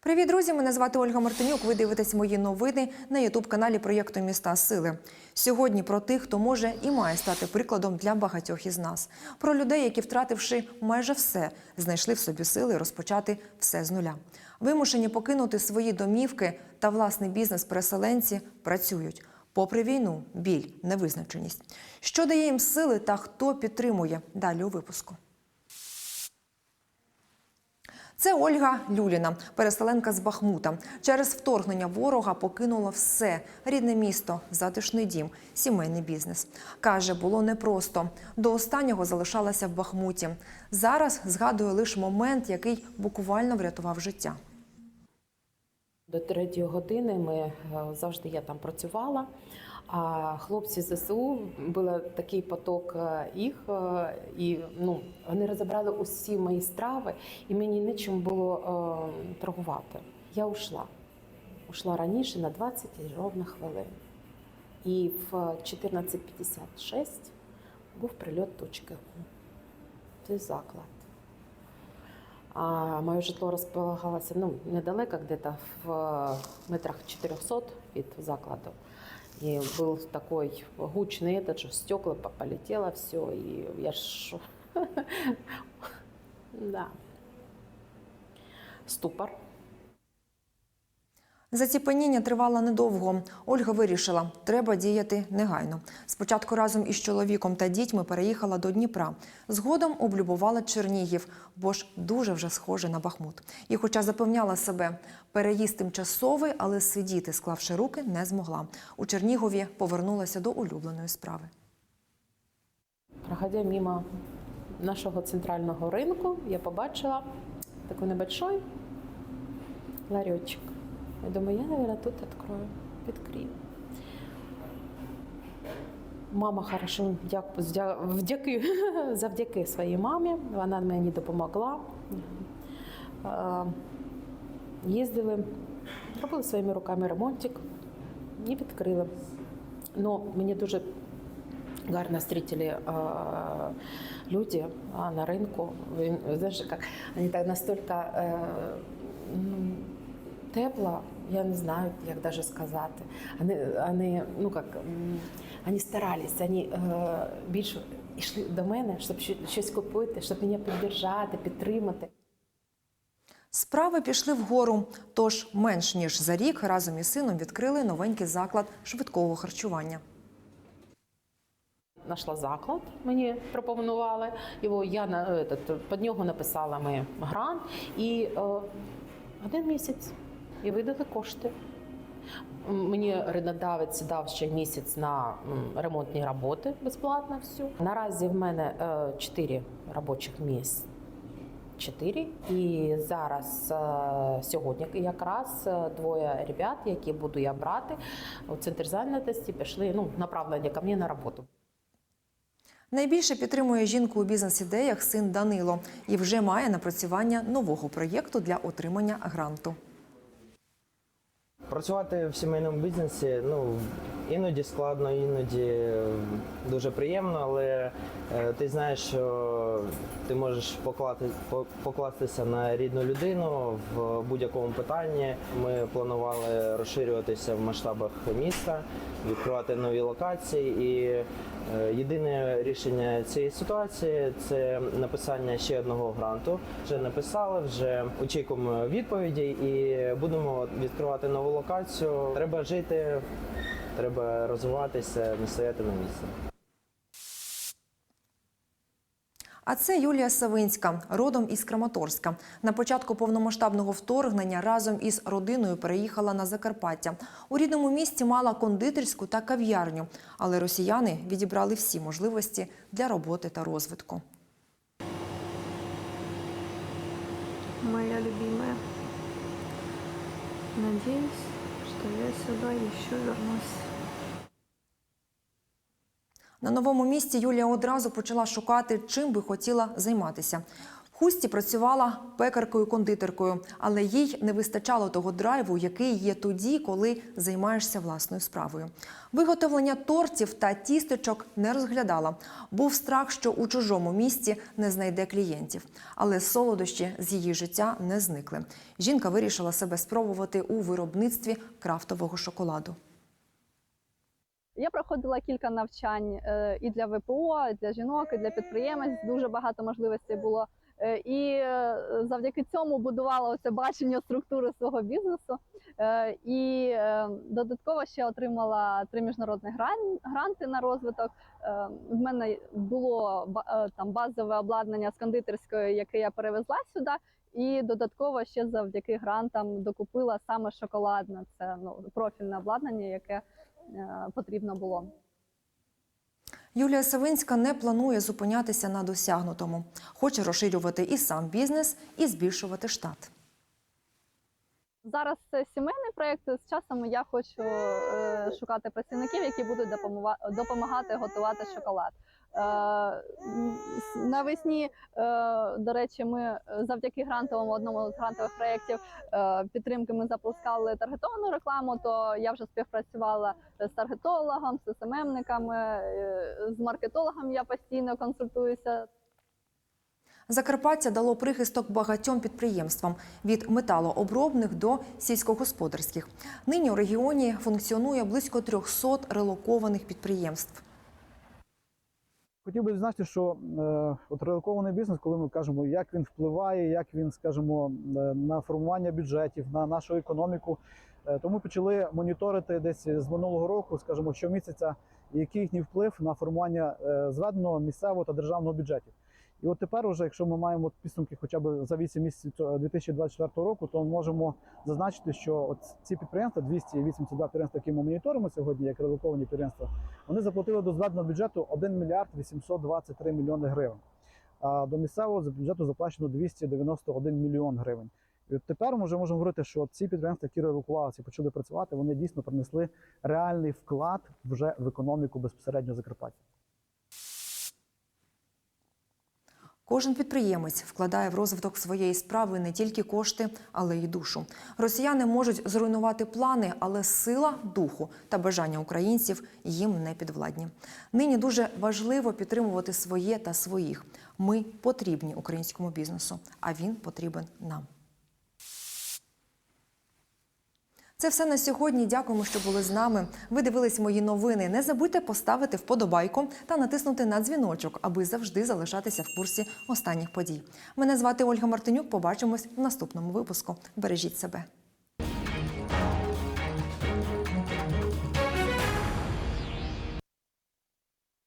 Привіт, друзі! Мене звати Ольга Мартинюк. Ви дивитесь мої новини на ютуб-каналі проєкту Міста Сили. Сьогодні про тих, хто може і має стати прикладом для багатьох із нас. Про людей, які, втративши майже все, знайшли в собі сили розпочати все з нуля. Вимушені покинути свої домівки та власний бізнес переселенці працюють. Попри війну, біль, невизначеність. Що дає їм сили та хто підтримує? Далі у випуску. Це Ольга Люліна, переселенка з Бахмута. Через вторгнення ворога покинула все: рідне місто, затишний дім, сімейний бізнес. Каже, було непросто. До останнього залишалася в Бахмуті. Зараз згадує лише момент, який буквально врятував життя. До третьої години ми е, завжди я там працювала. А хлопці ЗСУ був такий поток е, їх, е, і ну вони розібрали усі мої страви, і мені нічим було е, торгувати. Я ушла. Ушла раніше на 20 ровно хвилин. І в 14.56 був прильот точки. Це заклад. А моє житло розполагалося ну, недалеко, где-то в метрах 400 від закладу. И был такой гучный этот, что стекла по- полетело все, и я ж... Да. Ступор. Заціпеніння тривало недовго. Ольга вирішила, треба діяти негайно. Спочатку разом із чоловіком та дітьми переїхала до Дніпра. Згодом облюбувала Чернігів, бо ж дуже вже схоже на Бахмут. І, хоча запевняла себе, переїзд тимчасовий, але сидіти, склавши руки, не змогла. У Чернігові повернулася до улюбленої справи. Проходя мимо нашого центрального ринку, я побачила такой небольшой ларечек. Я думаю, я, наверное, тут открою, відкрию. Мама хорошо, дяк- здя- вдяки, завдяки своїй мамі, вона мені допомогла. Е, Їздили, робили своїми руками ремонтик і відкрили. Ну, мені дуже гарно встретили э, люди а, на рынку. Вы Знаешь, как они так настолько ну, я не знаю, як даже сказати. Вони, вони, ну как, вони старались, вони е, більше йшли до мене, щоб щось- щось купити, щоб мене підтримати, підтримати. Справи пішли вгору. Тож менш ніж за рік разом із сином відкрили новенький заклад швидкого харчування. Нашла заклад, мені пропонували його. Я на этот, під нього написала ми грант і е, один місяць і видали кошти. Мені ринодавець дав ще місяць на ремонтні роботи безплатно всю. Наразі в мене е, чотири робочих місць. Чотири. І зараз е, сьогодні якраз е, двоє ребят, які буду я брати у центр зайнятості, пішли ну, направлені ко мені на роботу. Найбільше підтримує жінку у бізнес-ідеях син Данило і вже має напрацювання нового проєкту для отримання гранту. Працювати в сімейному бізнесі ну іноді складно, іноді дуже приємно, але е, ти знаєш, що ти можеш поклати, покластися на рідну людину в будь-якому питанні. Ми планували розширюватися в масштабах міста, відкривати нові локації. І е, єдине рішення цієї ситуації це написання ще одного гранту. Вже написали, вже очікуємо відповіді і будемо відкривати нову локацію. Треба жити, треба розвиватися, не стояти на місці. А це Юлія Савинська, родом із Краматорська. На початку повномасштабного вторгнення разом із родиною переїхала на Закарпаття. У рідному місті мала кондитерську та кав'ярню, але росіяни відібрали всі можливості для роботи та розвитку. моя любимая. Надеюсь, что я сюда еще вернусь. На новому місці Юлія одразу почала шукати, чим би хотіла займатися. Хусті працювала пекаркою-кондитеркою, але їй не вистачало того драйву, який є тоді, коли займаєшся власною справою. Виготовлення тортів та тістечок не розглядала. Був страх, що у чужому місті не знайде клієнтів. Але солодощі з її життя не зникли. Жінка вирішила себе спробувати у виробництві крафтового шоколаду. Я проходила кілька навчань е, і для ВПО, і для жінок, і для підприємець. Дуже багато можливостей було. Е, І е, завдяки цьому будувала оце бачення структури свого бізнесу. І додатково ще отримала три міжнародні гран- гранти на розвиток. В мене було там базове обладнання з кондитерської, яке я перевезла сюди. І додатково ще завдяки грантам докупила саме шоколадне. Це ну профільне обладнання, яке потрібно було. Юлія Савинська не планує зупинятися на досягнутому. Хоче розширювати і сам бізнес, і збільшувати штат. Зараз це сімейний проєкт. З часом я хочу е, шукати працівників, які будуть допомагати готувати шоколад. Е, навесні, е, до речі, ми е, завдяки грантовому одному з грантових проєктів підтримки ми запускали таргетовану рекламу. То я вже співпрацювала з таргетологом, з СММниками, з маркетологом. Я постійно консультуюся. Закарпаття дало прихисток багатьом підприємствам від металообробних до сільськогосподарських. Нині у регіоні функціонує близько 300 релокованих підприємств. Хотів би зазначити, що е, от релокований бізнес, коли ми кажемо, як він впливає, як він, скажімо, е, на формування бюджетів, на нашу економіку. Е, тому почали моніторити десь з минулого року, скажімо, щомісяця, який їхній вплив на формування зведеного місцевого та державного бюджетів. І от тепер, уже, якщо ми маємо підсумки хоча б за 8 місяців цього 2024 року, то можемо зазначити, що от ці підприємства, 282 підприємства, які ми моніторимо сьогодні, як релоковані підприємства, вони заплатили до зведеного бюджету 1 мільярд 823 мільйони гривень. А до місцевого бюджету заплачено 291 мільйон гривень. І от тепер ми вже можемо говорити, що ці підприємства, які релокувалися почали працювати, вони дійсно принесли реальний вклад вже в економіку безпосередньо Закарпаття. Кожен підприємець вкладає в розвиток своєї справи не тільки кошти, але й душу. Росіяни можуть зруйнувати плани, але сила духу та бажання українців їм не підвладні. Нині дуже важливо підтримувати своє та своїх. Ми потрібні українському бізнесу, а він потрібен нам. Це все на сьогодні. Дякуємо, що були з нами. Ви дивились мої новини. Не забудьте поставити вподобайку та натиснути на дзвіночок, аби завжди залишатися в курсі останніх подій. Мене звати Ольга Мартинюк. Побачимось в наступному випуску. Бережіть себе.